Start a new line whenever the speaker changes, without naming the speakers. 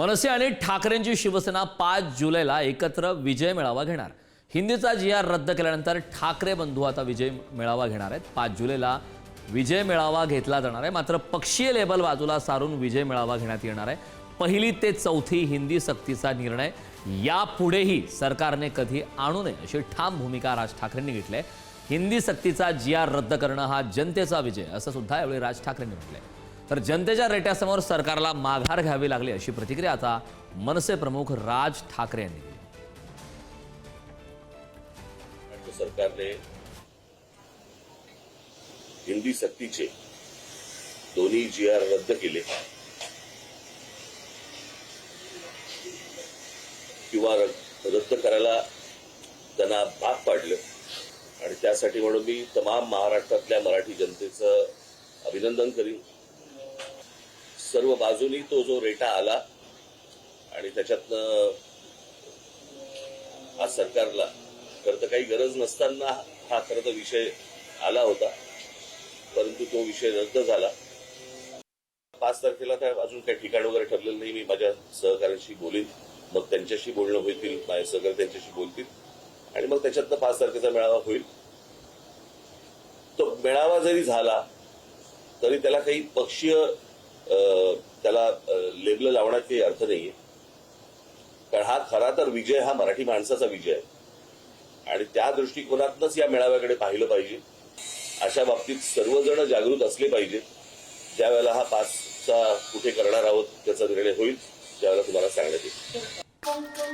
मनसे आणि ठाकरेंची शिवसेना पाच जुलैला एकत्र विजय मेळावा घेणार. हिंदीचा जी आर रद्द केल्यानंतर ठाकरे बंधू आता विजय मेळावा घेणार आहेत. पाच जुलैला विजय मेळावा घेतला जाणार आहे. मात्र पक्षीय लेबल बाजूला सारून विजय मेळावा घेण्यात येणार आहे. पहिली ते चौथी हिंदी सक्तीचा निर्णय. यापुढेही सरकारने कधी आणू नये अशी ठाम भूमिका राज ठाकरेंनी घेतली आहे. हिंदी सक्तीचा जी आर रद्द करणं हा जनतेचा विजय असं सुद्धा यावेळी राज ठाकरेंनी म्हटलंय. तर जनतेच्या रेट्यासमोर सरकारला माघार घ्यावी लागली अशी प्रतिक्रिया आता मनसे प्रमुख राज ठाकरे यांनी दिली.
राज्य सरकारने हिंदी सक्तीचे दोन्ही जी आर रद्द केले. किंवा रद्द करायला त्यांना भाग पाडलं. आणि त्यासाठी म्हणून मी तमाम महाराष्ट्रातल्या मराठी जनतेचं अभिनंदन करीन. सर्व बाजूनी तो जो रेटा आला आणि त्याच्यातनं आज सरकारला खरं तर काही गरज नसताना हा खरं तर विषय आला होता परंतु तो विषय रद्द झाला. पाच तारखेला काय अजून काही ठिकाण वगैरे ठरलेलं नाही मी माझ्या सहकाऱ्यांशी बोलीन. मग त्यांच्याशी बोलणं होईल माझे सहकारी त्यांच्याशी बोलतील. आणि मग त्याच्यातनं पाच तारखेचा मेळावा होईल. तो मेळावा जरी झाला तरी त्याला काही पक्षीय त्याला लेबल लावण्यात काही अर्थ नाहीये. कारण हा खरा तर विजय हा मराठी माणसाचा विजय आहे. आणि त्या दृष्टिकोनातूनच या मेळाव्याकडे पाहिलं पाहिजे. अशा बाबतीत सर्वजण जागृत असले पाहिजेत. ज्या वेळेला हा पासचा कुठे करणार आहोत त्याचा निर्णय होईल त्यावेळेला तुम्हाला सांगण्यात येईल.